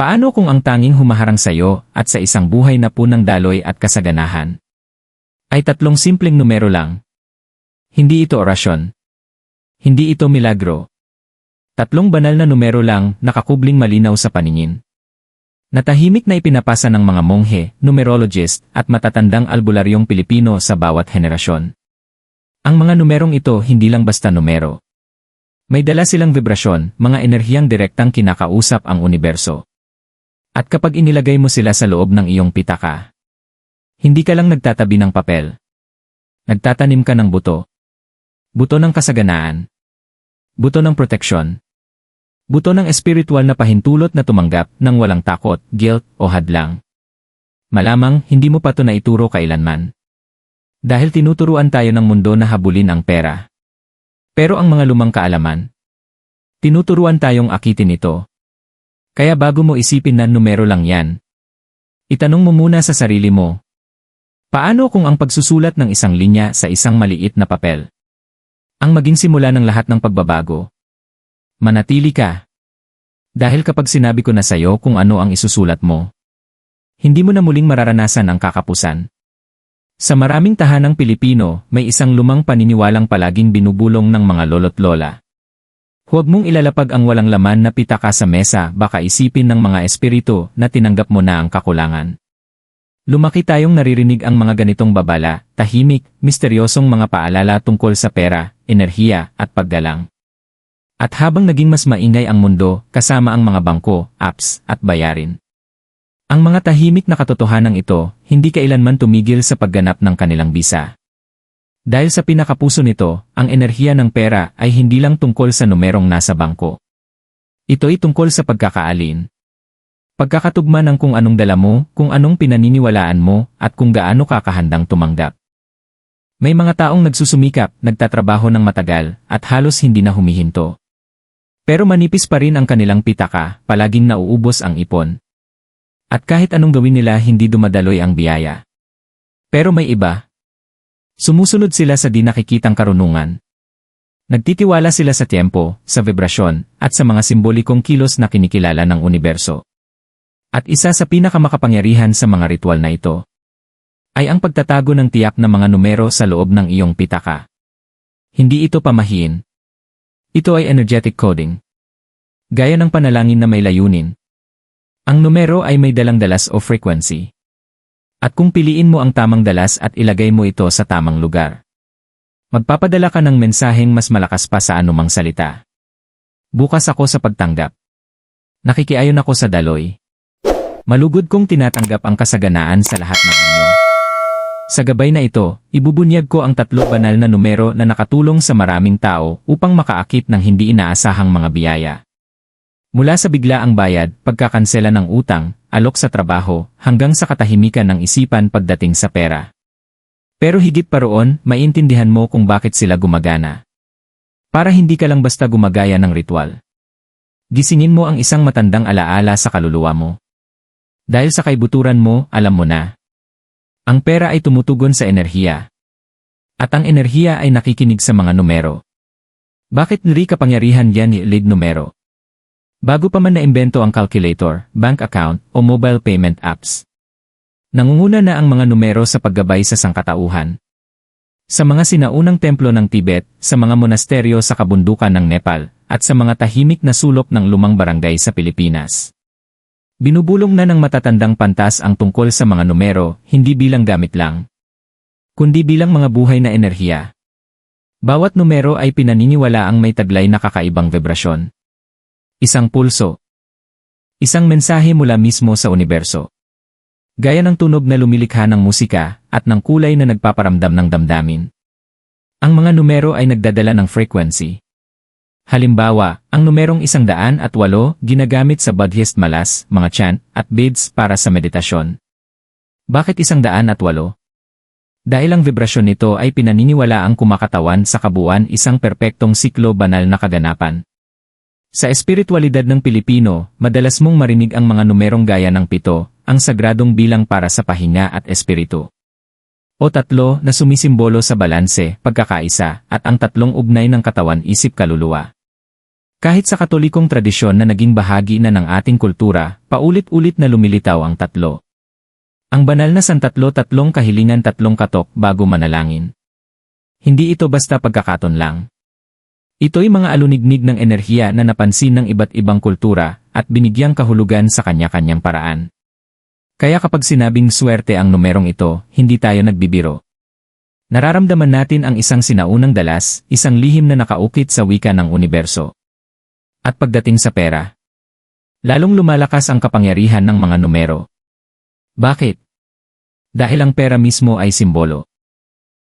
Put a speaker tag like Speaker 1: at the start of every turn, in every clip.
Speaker 1: Paano kung ang tanging humaharang sa iyo at sa isang buhay na punang daloy at kasaganahan? Ay tatlong simpleng numero lang. Hindi ito orasyon. Hindi ito milagro. Tatlong banal na numero lang nakakubling malinaw sa paningin. Natahimik na ipinapasa ng mga monghe, numerologist, at matatandang albularyong Pilipino sa bawat henerasyon. Ang mga numerong ito hindi lang basta numero. May dala silang vibrasyon, mga enerhiyang direktang kinakausap ang universo. At kapag inilagay mo sila sa loob ng iyong pitaka, hindi ka lang nagtatabi ng papel. Nagtatanim ka ng buto. Buto ng kasaganaan. Buto ng proteksyon. Buto ng espiritual na pahintulot na tumanggap ng walang takot, guilt, o hadlang. Malamang hindi mo pa to naituro kailanman. Dahil tinuturuan tayo ng mundo na habulin ang pera. Pero ang mga lumang kaalaman, tinuturuan tayong akitin ito. Kaya bago mo isipin na numero lang yan, itanong mo muna sa sarili mo, paano kung ang pagsusulat ng isang linya sa isang maliit na papel? Ang maging simula ng lahat ng pagbabago. Manatili ka. Dahil kapag sinabi ko na sa'yo kung ano ang isusulat mo, hindi mo na muling mararanasan ang kakapusan. Sa maraming tahanang Pilipino, may isang lumang paniniwalang palaging binubulong ng mga lolo't lola. Huwag mong ilalapag ang walang laman na pitaka sa mesa baka isipin ng mga espiritu na tinanggap mo na ang kakulangan. Lumaki tayong naririnig ang mga ganitong babala, tahimik, misteryosong mga paalala tungkol sa pera, enerhiya, at paggalang. At habang naging mas maingay ang mundo, kasama ang mga bangko, apps, at bayarin. Ang mga tahimik na katotohanan ito, hindi kailanman tumigil sa pagganap ng kanilang bisa. Dahil sa pinakapuso nito, ang enerhiya ng pera ay hindi lang tungkol sa numerong nasa bangko. Ito ay tungkol sa pagkakaalin. Pagkakatugma ng kung anong dala mo, kung anong pinaniniwalaan mo, at kung gaano ka kahandang tumanggap. May mga taong nagsusumikap, nagtatrabaho ng matagal, at halos hindi na humihinto. Pero manipis pa rin ang kanilang pitaka, palaging nauubos ang ipon. At kahit anong gawin nila hindi dumadaloy ang biyaya. Pero may iba. Sumusunod sila sa di nakikitang karunungan. Nagtitiwala sila sa tiempo, sa vibrasyon, at sa mga simbolikong kilos na kinikilala ng universo. At isa sa pinakamakapangyarihan sa mga ritual na ito, ay ang pagtatago ng tiyak na mga numero sa loob ng iyong pitaka. Hindi ito pamahiin, ito ay energetic coding. Gaya ng panalangin na may layunin. Ang numero ay may dalang dalas o frequency. At kung piliin mo ang tamang dalas at ilagay mo ito sa tamang lugar, magpapadala ka ng mensaheng mas malakas pa sa anumang salita. Bukas ako sa pagtanggap. Nakikiayon ako sa daloy. Malugod kong tinatanggap ang kasaganaan sa lahat ng inyo. Sa gabay na ito, ibubunyag ko ang tatlo banal na numero na nakatulong sa maraming tao upang makaakit ng hindi inaasahang mga biyaya. Mula sa bigla ang bayad, pagkakansela ng utang, alok sa trabaho, hanggang sa katahimikan ng isipan pagdating sa pera. Pero higit pa roon, maintindihan mo kung bakit sila gumagana. Para hindi ka lang basta gumagaya ng ritual. Gisingin mo ang isang matandang alaala sa kaluluwa mo. Dahil sa kaibuturan mo, alam mo na, ang pera ay tumutugon sa enerhiya. At ang enerhiya ay nakikinig sa mga numero. Bakit nri kapangyarihan yan ni lead numero? Bago pa man naimbento ang calculator, bank account, o mobile payment apps. Nangunguna na ang mga numero sa paggabay sa sangkatauhan. Sa mga sinaunang templo ng Tibet, sa mga monasteryo sa kabundukan ng Nepal, at sa mga tahimik na sulok ng lumang barangay sa Pilipinas. Binubulong na ng matatandang pantas ang tungkol sa mga numero, hindi bilang gamit lang, kundi bilang mga buhay na enerhiya. Bawat numero ay pinaniniwala ang may taglay na kakaibang vibrasyon. Isang pulso. Isang mensahe mula mismo sa universo. Gaya ng tunog na lumilikha ng musika at ng kulay na nagpaparamdam ng damdamin. Ang mga numero ay nagdadala ng frequency, Halimbawa, ang numerong isang daan at walo ginagamit sa Buddhist malas, mga chant, at beads para sa meditasyon. Bakit isang daan at walo? Dahil ang vibrasyon nito ay pinaniniwala ang kumakatawan sa kabuuan isang perpektong siklo banal na kaganapan. Sa espiritualidad ng Pilipino, madalas mong marinig ang mga numerong gaya ng pito, ang sagradong bilang para sa pahinga at espiritu. O tatlo na sumisimbolo sa balanse, pagkakaisa, at ang tatlong ugnay ng katawan isip kaluluwa. Kahit sa katolikong tradisyon na naging bahagi na ng ating kultura, paulit-ulit na lumilitaw ang tatlo. Ang banal na santatlo tatlong kahilingan tatlong katok bago manalangin. Hindi ito basta pagkakaton lang. Ito'y mga alunignig ng enerhiya na napansin ng iba't ibang kultura at binigyang kahulugan sa kanya-kanyang paraan. Kaya kapag sinabing swerte ang numerong ito, hindi tayo nagbibiro. Nararamdaman natin ang isang sinaunang dalas, isang lihim na nakaukit sa wika ng universo. At pagdating sa pera, lalong lumalakas ang kapangyarihan ng mga numero. Bakit? Dahil ang pera mismo ay simbolo.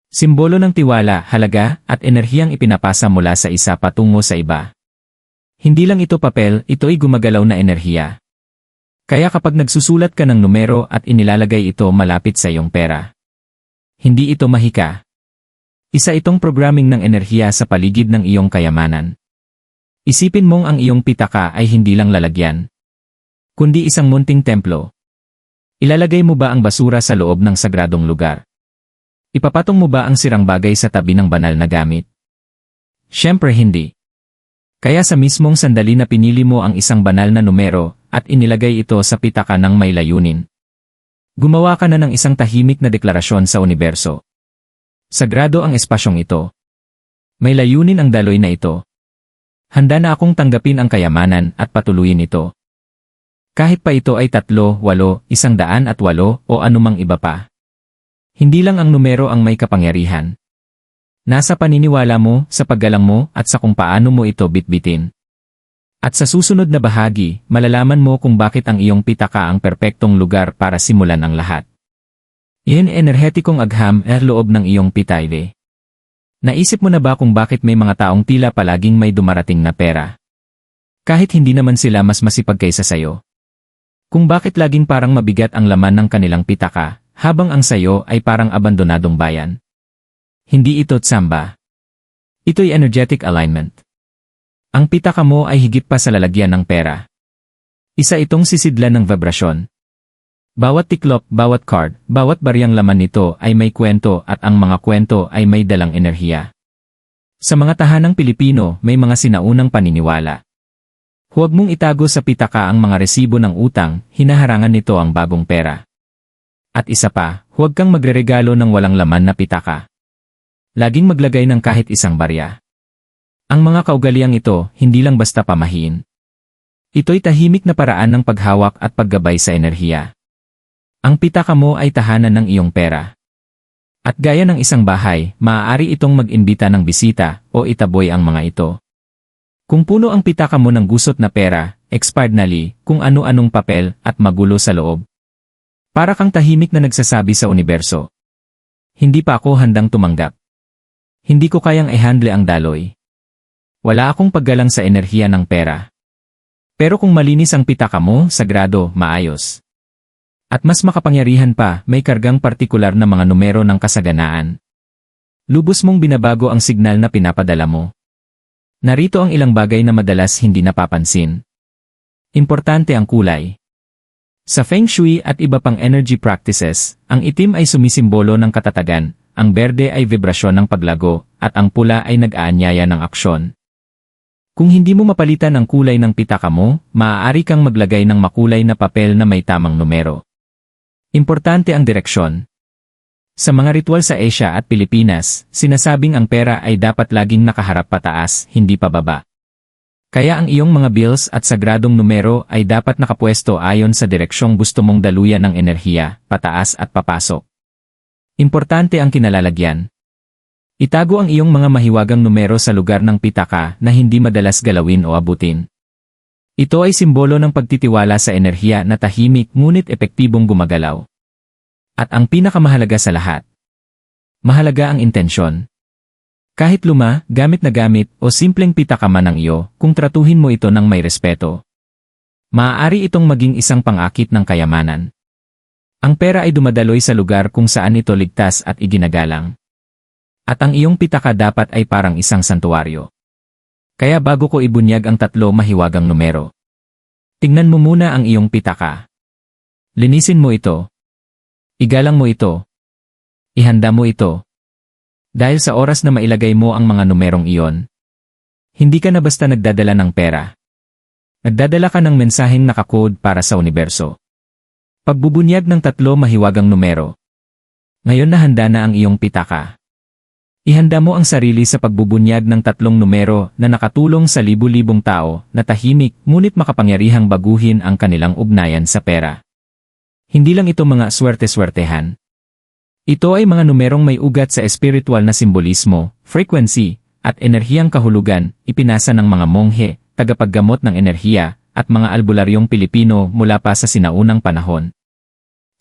Speaker 1: Simbolo ng tiwala, halaga, at enerhiyang ipinapasa mula sa isa patungo sa iba. Hindi lang ito papel, ito ay gumagalaw na enerhiya. Kaya kapag nagsusulat ka ng numero at inilalagay ito malapit sa iyong pera, hindi ito mahika. Isa itong programming ng enerhiya sa paligid ng iyong kayamanan. Isipin mong ang iyong pitaka ay hindi lang lalagyan, kundi isang munting templo. Ilalagay mo ba ang basura sa loob ng sagradong lugar? Ipapatong mo ba ang sirang bagay sa tabi ng banal na gamit? Siyempre hindi. Kaya sa mismong sandali na pinili mo ang isang banal na numero at inilagay ito sa pitaka ng may layunin. Gumawa ka na ng isang tahimik na deklarasyon sa universo. Sagrado ang espasyong ito. May layunin ang daloy na ito. Handa na akong tanggapin ang kayamanan at patuloyin ito. Kahit pa ito ay tatlo, walo, isang daan at walo o anumang iba pa. Hindi lang ang numero ang may kapangyarihan. Nasa paniniwala mo, sa paggalang mo, at sa kung paano mo ito bitbitin. At sa susunod na bahagi, malalaman mo kung bakit ang iyong pitaka ang perpektong lugar para simulan ang lahat. Iyan enerhetikong agham er loob ng iyong pitayde. Naisip mo na ba kung bakit may mga taong tila palaging may dumarating na pera? Kahit hindi naman sila mas masipag kaysa sayo. Kung bakit laging parang mabigat ang laman ng kanilang pitaka, habang ang sayo ay parang abandonadong bayan. Hindi ito tsamba. Ito'y energetic alignment. Ang pitaka mo ay higit pa sa lalagyan ng pera. Isa itong sisidlan ng vibrasyon, bawat tiklop, bawat card, bawat bariyang laman nito ay may kwento at ang mga kwento ay may dalang enerhiya. Sa mga tahanang Pilipino, may mga sinaunang paniniwala. Huwag mong itago sa pitaka ang mga resibo ng utang, hinaharangan nito ang bagong pera. At isa pa, huwag kang magreregalo ng walang laman na pitaka. Laging maglagay ng kahit isang barya. Ang mga kaugaliang ito, hindi lang basta pamahiin. Ito'y tahimik na paraan ng paghawak at paggabay sa enerhiya. Ang pitaka mo ay tahanan ng iyong pera. At gaya ng isang bahay, maaari itong mag-imbita ng bisita o itaboy ang mga ito. Kung puno ang pitaka mo ng gusot na pera, expired na kung ano-anong papel at magulo sa loob. Para kang tahimik na nagsasabi sa universo. Hindi pa ako handang tumanggap. Hindi ko kayang i-handle ang daloy. Wala akong paggalang sa enerhiya ng pera. Pero kung malinis ang pitaka mo, sagrado, maayos. At mas makapangyarihan pa, may kargang partikular na mga numero ng kasaganaan. Lubos mong binabago ang signal na pinapadala mo. Narito ang ilang bagay na madalas hindi napapansin. Importante ang kulay. Sa Feng Shui at iba pang energy practices, ang itim ay sumisimbolo ng katatagan, ang berde ay vibrasyon ng paglago, at ang pula ay nag-aanyaya ng aksyon. Kung hindi mo mapalitan ang kulay ng pitaka mo, maaari kang maglagay ng makulay na papel na may tamang numero. Importante ang direksyon. Sa mga ritual sa Asia at Pilipinas, sinasabing ang pera ay dapat laging nakaharap pataas, hindi pababa. Kaya ang iyong mga bills at sagradong numero ay dapat nakapwesto ayon sa direksyong gusto mong daluyan ng enerhiya, pataas at papasok. Importante ang kinalalagyan. Itago ang iyong mga mahiwagang numero sa lugar ng pitaka na hindi madalas galawin o abutin. Ito ay simbolo ng pagtitiwala sa enerhiya na tahimik ngunit epektibong gumagalaw. At ang pinakamahalaga sa lahat. Mahalaga ang intensyon. Kahit luma, gamit na gamit, o simpleng pitaka man ang iyo, kung tratuhin mo ito ng may respeto. Maaari itong maging isang pangakit ng kayamanan. Ang pera ay dumadaloy sa lugar kung saan ito ligtas at iginagalang. At ang iyong pitaka dapat ay parang isang santuaryo. Kaya bago ko ibunyag ang tatlo mahiwagang numero. Tingnan mo muna ang iyong pitaka. Linisin mo ito. Igalang mo ito. Ihanda mo ito. Dahil sa oras na mailagay mo ang mga numerong iyon. Hindi ka na basta nagdadala ng pera. Nagdadala ka ng mensaheng nakakode para sa universo. Pagbubunyag ng tatlo mahiwagang numero. Ngayon na handa na ang iyong pitaka. Ihanda mo ang sarili sa pagbubunyag ng tatlong numero na nakatulong sa libu-libong tao na tahimik ngunit makapangyarihang baguhin ang kanilang ugnayan sa pera. Hindi lang ito mga swerte-swertehan. Ito ay mga numerong may ugat sa espiritual na simbolismo, frequency, at enerhiyang kahulugan, ipinasa ng mga monghe, tagapaggamot ng enerhiya, at mga albularyong Pilipino mula pa sa sinaunang panahon.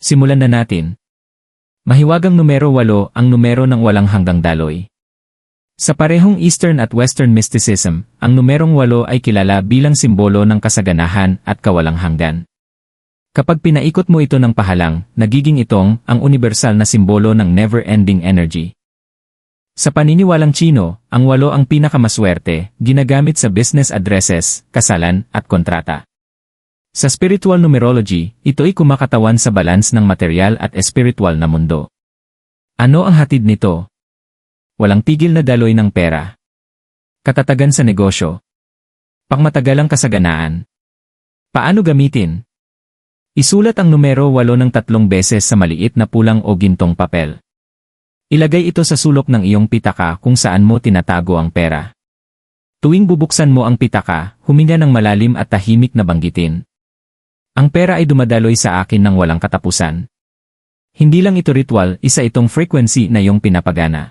Speaker 1: Simulan na natin. Mahiwagang numero 8 ang numero ng walang hanggang daloy. Sa parehong Eastern at Western mysticism, ang numerong 8 ay kilala bilang simbolo ng kasaganahan at kawalang hanggan. Kapag pinaikot mo ito ng pahalang, nagiging itong ang universal na simbolo ng never-ending energy. Sa paniniwalang Chino, ang walo ang pinakamaswerte, ginagamit sa business addresses, kasalan, at kontrata. Sa spiritual numerology, ito ay kumakatawan sa balance ng material at espiritual na mundo. Ano ang hatid nito? Walang tigil na daloy ng pera. Katatagan sa negosyo. Pangmatagalang kasaganaan. Paano gamitin? Isulat ang numero 8 ng tatlong beses sa maliit na pulang o gintong papel. Ilagay ito sa sulok ng iyong pitaka kung saan mo tinatago ang pera. Tuwing bubuksan mo ang pitaka, huminga ng malalim at tahimik na banggitin. Ang pera ay dumadaloy sa akin ng walang katapusan. Hindi lang ito ritual, isa itong frequency na iyong pinapagana.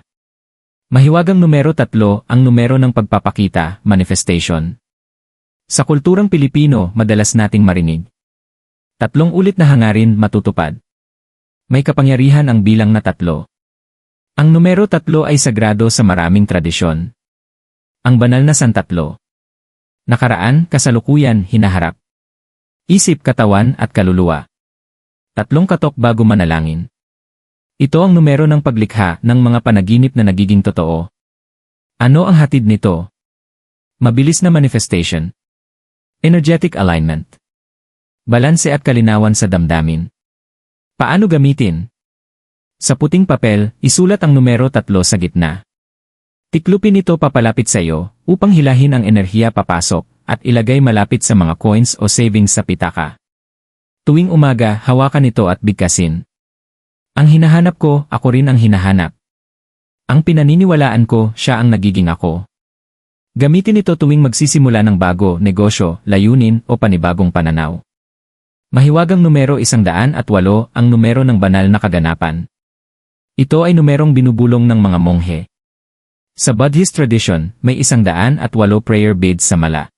Speaker 1: Mahiwagang numero tatlo ang numero ng pagpapakita, manifestation. Sa kulturang Pilipino, madalas nating marinig. Tatlong ulit na hangarin matutupad. May kapangyarihan ang bilang na tatlo. Ang numero tatlo ay sagrado sa maraming tradisyon. Ang banal na santatlo. Nakaraan, kasalukuyan, hinaharap. Isip, katawan, at kaluluwa. Tatlong katok bago manalangin. Ito ang numero ng paglikha ng mga panaginip na nagiging totoo. Ano ang hatid nito? Mabilis na manifestation. Energetic alignment. Balanse at kalinawan sa damdamin. Paano gamitin? Sa puting papel, isulat ang numero tatlo sa gitna. Tiklupin ito papalapit sa iyo upang hilahin ang enerhiya papasok at ilagay malapit sa mga coins o savings sa pitaka. Tuwing umaga, hawakan ito at bigkasin. Ang hinahanap ko, ako rin ang hinahanap. Ang pinaniniwalaan ko, siya ang nagiging ako. Gamitin ito tuwing magsisimula ng bago, negosyo, layunin o panibagong pananaw. Mahiwagang numero isang daan at walo ang numero ng banal na kaganapan. Ito ay numerong binubulong ng mga monghe. Sa Buddhist tradition, may isang daan at walo prayer beads sa mala.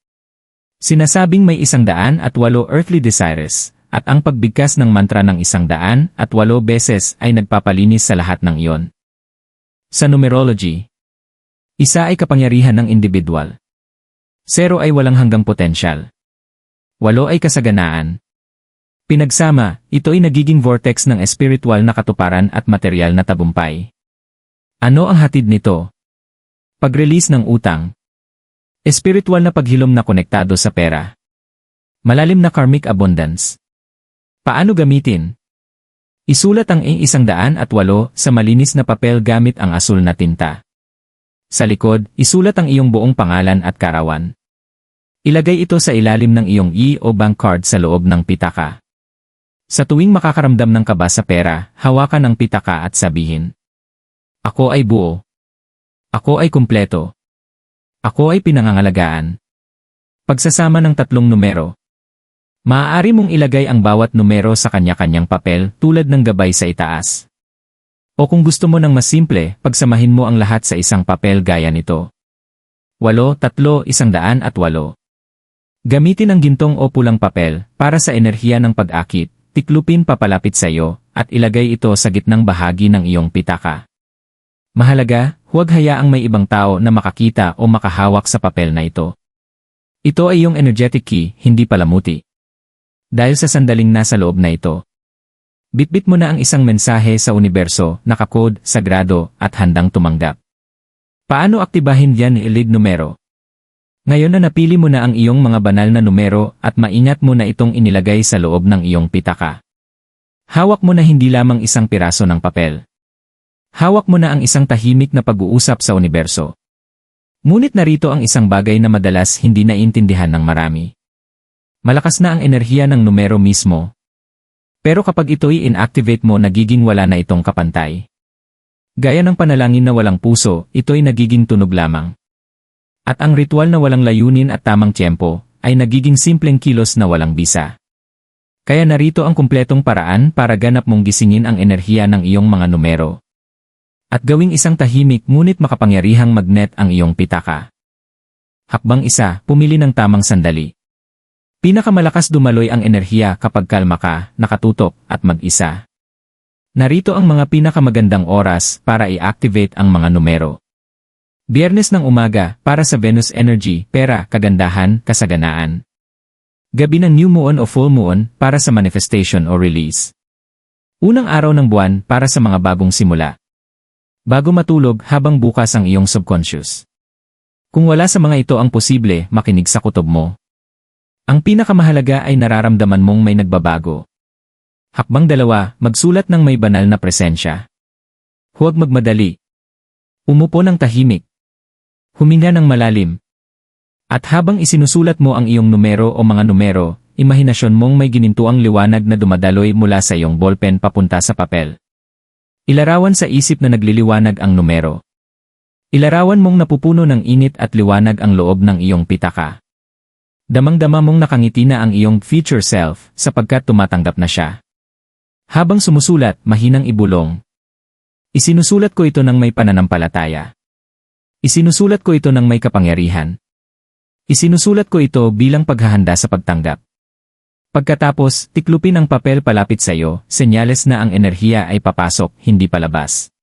Speaker 1: Sinasabing may isang daan at walo earthly desires, at ang pagbigkas ng mantra ng isang daan at walo beses ay nagpapalinis sa lahat ng iyon. Sa numerology, isa ay kapangyarihan ng individual. Zero ay walang hanggang potensyal. Walo ay kasaganaan, Pinagsama, ito ay nagiging vortex ng espiritual na katuparan at material na tabumpay. Ano ang hatid nito? Pag-release ng utang. Espiritual na paghilom na konektado sa pera. Malalim na karmic abundance. Paano gamitin? Isulat ang isang daan at walo sa malinis na papel gamit ang asul na tinta. Sa likod, isulat ang iyong buong pangalan at karawan. Ilagay ito sa ilalim ng iyong e o bank card sa loob ng pitaka. Sa tuwing makakaramdam ng kaba sa pera, hawakan ang pitaka at sabihin. Ako ay buo. Ako ay kumpleto. Ako ay pinangangalagaan. Pagsasama ng tatlong numero. Maaari mong ilagay ang bawat numero sa kanya-kanyang papel tulad ng gabay sa itaas. O kung gusto mo ng mas simple, pagsamahin mo ang lahat sa isang papel gaya nito. Walo, tatlo, isang daan at walo. Gamitin ang gintong o pulang papel para sa enerhiya ng pag-akit, tiklupin papalapit sa iyo, at ilagay ito sa gitnang bahagi ng iyong pitaka. Mahalaga, huwag hayaang may ibang tao na makakita o makahawak sa papel na ito. Ito ay iyong energetic key, hindi palamuti. Dahil sa sandaling nasa loob na ito. Bitbit mo na ang isang mensahe sa universo, nakakode, sagrado, at handang tumanggap. Paano aktibahin yan ni lead numero? Ngayon na napili mo na ang iyong mga banal na numero at maingat mo na itong inilagay sa loob ng iyong pitaka. Hawak mo na hindi lamang isang piraso ng papel. Hawak mo na ang isang tahimik na pag-uusap sa universo. Ngunit narito ang isang bagay na madalas hindi naiintindihan ng marami. Malakas na ang enerhiya ng numero mismo. Pero kapag ito'y inactivate mo nagiging wala na itong kapantay. Gaya ng panalangin na walang puso, ito'y nagiging tunog lamang. At ang ritual na walang layunin at tamang tiyempo, ay nagiging simpleng kilos na walang bisa. Kaya narito ang kumpletong paraan para ganap mong gisingin ang enerhiya ng iyong mga numero. At gawing isang tahimik ngunit makapangyarihang magnet ang iyong pitaka. Hakbang isa, pumili ng tamang sandali. Pinakamalakas dumaloy ang enerhiya kapag kalma ka, nakatutok, at mag-isa. Narito ang mga pinakamagandang oras para i-activate ang mga numero. Biyernes ng umaga para sa Venus Energy, pera, kagandahan, kasaganaan. Gabi ng new moon o full moon para sa manifestation o release. Unang araw ng buwan para sa mga bagong simula. Bago matulog habang bukas ang iyong subconscious. Kung wala sa mga ito ang posible, makinig sa kutob mo. Ang pinakamahalaga ay nararamdaman mong may nagbabago. Hakbang dalawa, magsulat ng may banal na presensya. Huwag magmadali. Umupo ng tahimik. Huminga ng malalim. At habang isinusulat mo ang iyong numero o mga numero, imahinasyon mong may ginintuang liwanag na dumadaloy mula sa iyong ballpen papunta sa papel. Ilarawan sa isip na nagliliwanag ang numero. Ilarawan mong napupuno ng init at liwanag ang loob ng iyong pitaka. Damang-dama mong nakangiti na ang iyong future self sapagkat tumatanggap na siya. Habang sumusulat, mahinang ibulong. Isinusulat ko ito ng may pananampalataya. Isinusulat ko ito ng may kapangyarihan. Isinusulat ko ito bilang paghahanda sa pagtanggap. Pagkatapos, tiklupin ang papel palapit sa iyo, senyales na ang enerhiya ay papasok, hindi palabas.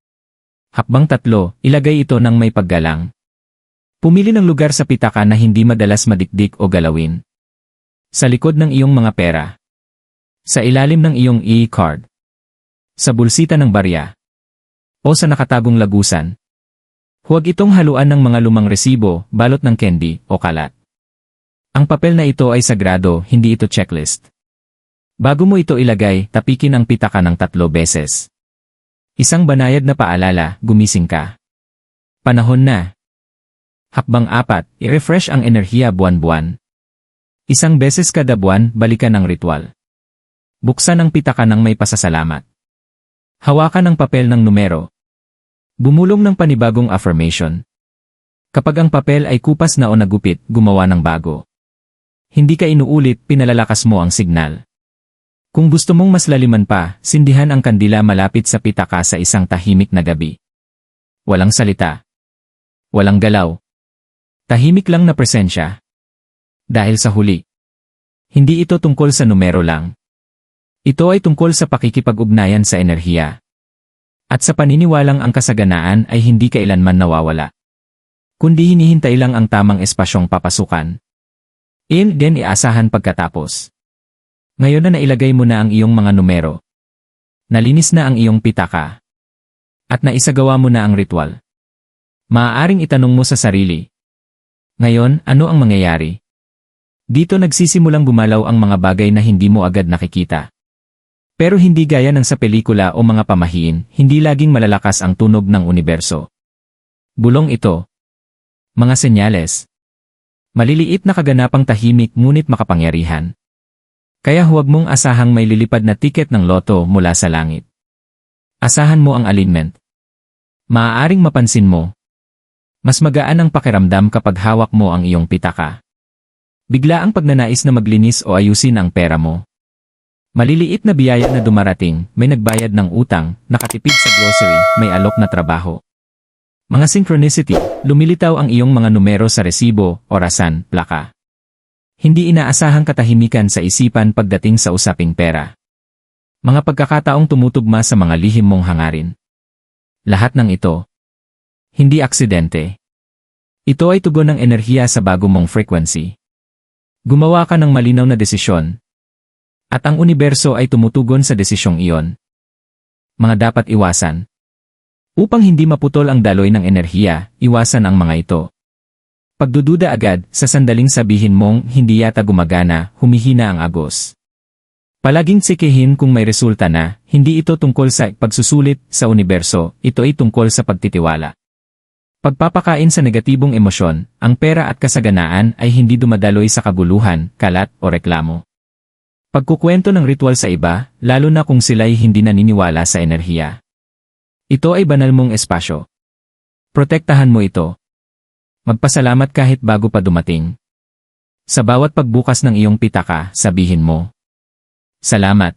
Speaker 1: Hakbang tatlo, ilagay ito ng may paggalang. Pumili ng lugar sa pitaka na hindi madalas madikdik o galawin. Sa likod ng iyong mga pera. Sa ilalim ng iyong e-card. Sa bulsita ng barya. O sa nakatagong lagusan. Huwag itong haluan ng mga lumang resibo, balot ng candy, o kalat. Ang papel na ito ay sagrado, hindi ito checklist. Bago mo ito ilagay, tapikin ang pitaka ng tatlo beses. Isang banayad na paalala, gumising ka. Panahon na. Hakbang apat, i-refresh ang enerhiya buwan-buwan. Isang beses kada buwan, balikan ang ritual. Buksan ang pitaka ng may pasasalamat. Hawakan ang papel ng numero. Bumulong ng panibagong affirmation. Kapag ang papel ay kupas na o nagupit, gumawa ng bago. Hindi ka inuulit, pinalalakas mo ang signal. Kung gusto mong mas laliman pa, sindihan ang kandila malapit sa pitaka sa isang tahimik na gabi. Walang salita. Walang galaw. Tahimik lang na presensya. Dahil sa huli. Hindi ito tungkol sa numero lang. Ito ay tungkol sa pakikipag-ugnayan sa enerhiya. At sa paniniwalang ang kasaganaan ay hindi kailanman nawawala. Kundi hinihintay lang ang tamang espasyong papasukan. In din iasahan pagkatapos. Ngayon na nailagay mo na ang iyong mga numero. Nalinis na ang iyong pitaka. At naisagawa mo na ang ritual. Maaaring itanong mo sa sarili. Ngayon, ano ang mangyayari? Dito nagsisimulang bumalaw ang mga bagay na hindi mo agad nakikita. Pero hindi gaya ng sa pelikula o mga pamahiin, hindi laging malalakas ang tunog ng universo. Bulong ito. Mga senyales. Maliliit na kaganapang tahimik ngunit makapangyarihan. Kaya huwag mong asahang may lilipad na tiket ng loto mula sa langit. Asahan mo ang alignment. Maaaring mapansin mo. Mas magaan ang pakiramdam kapag hawak mo ang iyong pitaka. Bigla ang pagnanais na maglinis o ayusin ang pera mo. Maliliit na biyaya na dumarating, may nagbayad ng utang, nakatipid sa grocery, may alok na trabaho. Mga synchronicity, lumilitaw ang iyong mga numero sa resibo, orasan, plaka. Hindi inaasahang katahimikan sa isipan pagdating sa usaping pera. Mga pagkakataong tumutugma sa mga lihim mong hangarin. Lahat ng ito. Hindi aksidente. Ito ay tugon ng enerhiya sa bago mong frequency. Gumawa ka ng malinaw na desisyon. At ang universo ay tumutugon sa desisyong iyon. Mga dapat iwasan. Upang hindi maputol ang daloy ng enerhiya, iwasan ang mga ito. Pagdududa agad, sa sandaling sabihin mong hindi yata gumagana, humihina ang agos. Palaging tsikihin kung may resulta na, hindi ito tungkol sa pagsusulit sa universo, ito ay tungkol sa pagtitiwala. Pagpapakain sa negatibong emosyon, ang pera at kasaganaan ay hindi dumadaloy sa kaguluhan, kalat o reklamo. Pagkukwento ng ritual sa iba, lalo na kung sila'y hindi naniniwala sa enerhiya. Ito ay banal mong espasyo. Protektahan mo ito. Magpasalamat kahit bago pa dumating. Sa bawat pagbukas ng iyong pitaka, sabihin mo. Salamat.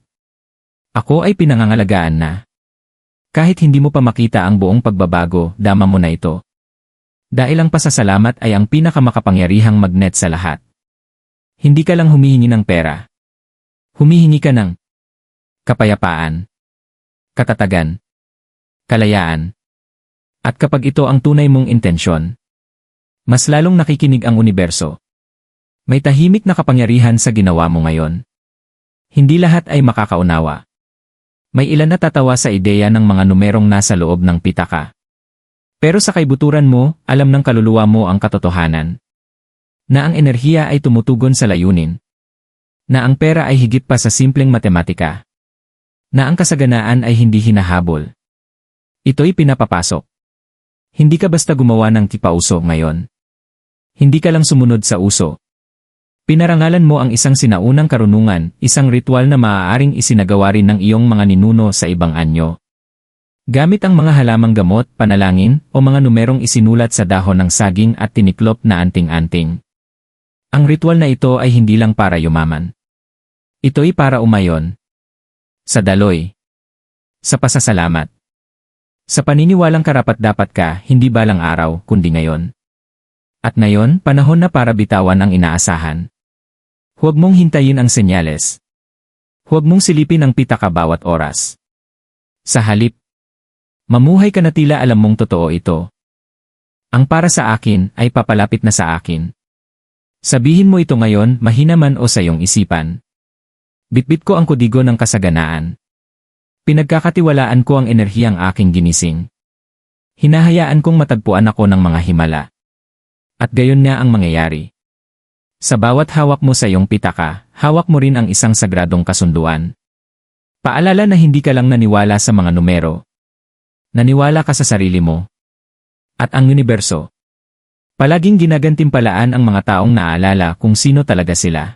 Speaker 1: Ako ay pinangangalagaan na. Kahit hindi mo pa makita ang buong pagbabago, dama mo na ito. Dahil ang pasasalamat ay ang pinakamakapangyarihang magnet sa lahat. Hindi ka lang humihingi ng pera. Humihingi ka ng kapayapaan, katatagan, kalayaan. At kapag ito ang tunay mong intensyon, mas lalong nakikinig ang universo. May tahimik na kapangyarihan sa ginawa mo ngayon. Hindi lahat ay makakaunawa. May ilan na tatawa sa ideya ng mga numerong nasa loob ng pitaka. Pero sa kaibuturan mo, alam ng kaluluwa mo ang katotohanan. Na ang enerhiya ay tumutugon sa layunin. Na ang pera ay higit pa sa simpleng matematika. Na ang kasaganaan ay hindi hinahabol. Ito'y pinapapasok. Hindi ka basta gumawa ng tipauso ngayon. Hindi ka lang sumunod sa uso. Pinarangalan mo ang isang sinaunang karunungan, isang ritual na maaaring isinagawa rin ng iyong mga ninuno sa ibang anyo. Gamit ang mga halamang gamot, panalangin, o mga numerong isinulat sa dahon ng saging at tiniklop na anting-anting. Ang ritual na ito ay hindi lang para yumaman. Ito'y para umayon. Sa daloy. Sa pasasalamat. Sa paniniwalang karapat-dapat ka, hindi balang araw, kundi ngayon. At ngayon, panahon na para bitawan ang inaasahan. Huwag mong hintayin ang senyales. Huwag mong silipin ang pitaka bawat oras. Sa halip, Mamuhay ka na tila alam mong totoo ito. Ang para sa akin ay papalapit na sa akin. Sabihin mo ito ngayon, mahina man o sa iyong isipan. Bitbit ko ang kudigo ng kasaganaan. Pinagkakatiwalaan ko ang enerhiyang aking ginising. Hinahayaan kong matagpuan ako ng mga himala. At gayon na ang mangyayari. Sa bawat hawak mo sa iyong pitaka, hawak mo rin ang isang sagradong kasunduan. Paalala na hindi ka lang naniwala sa mga numero, Naniwala ka sa sarili mo. At ang universo. Palaging ginagantimpalaan ang mga taong naalala kung sino talaga sila.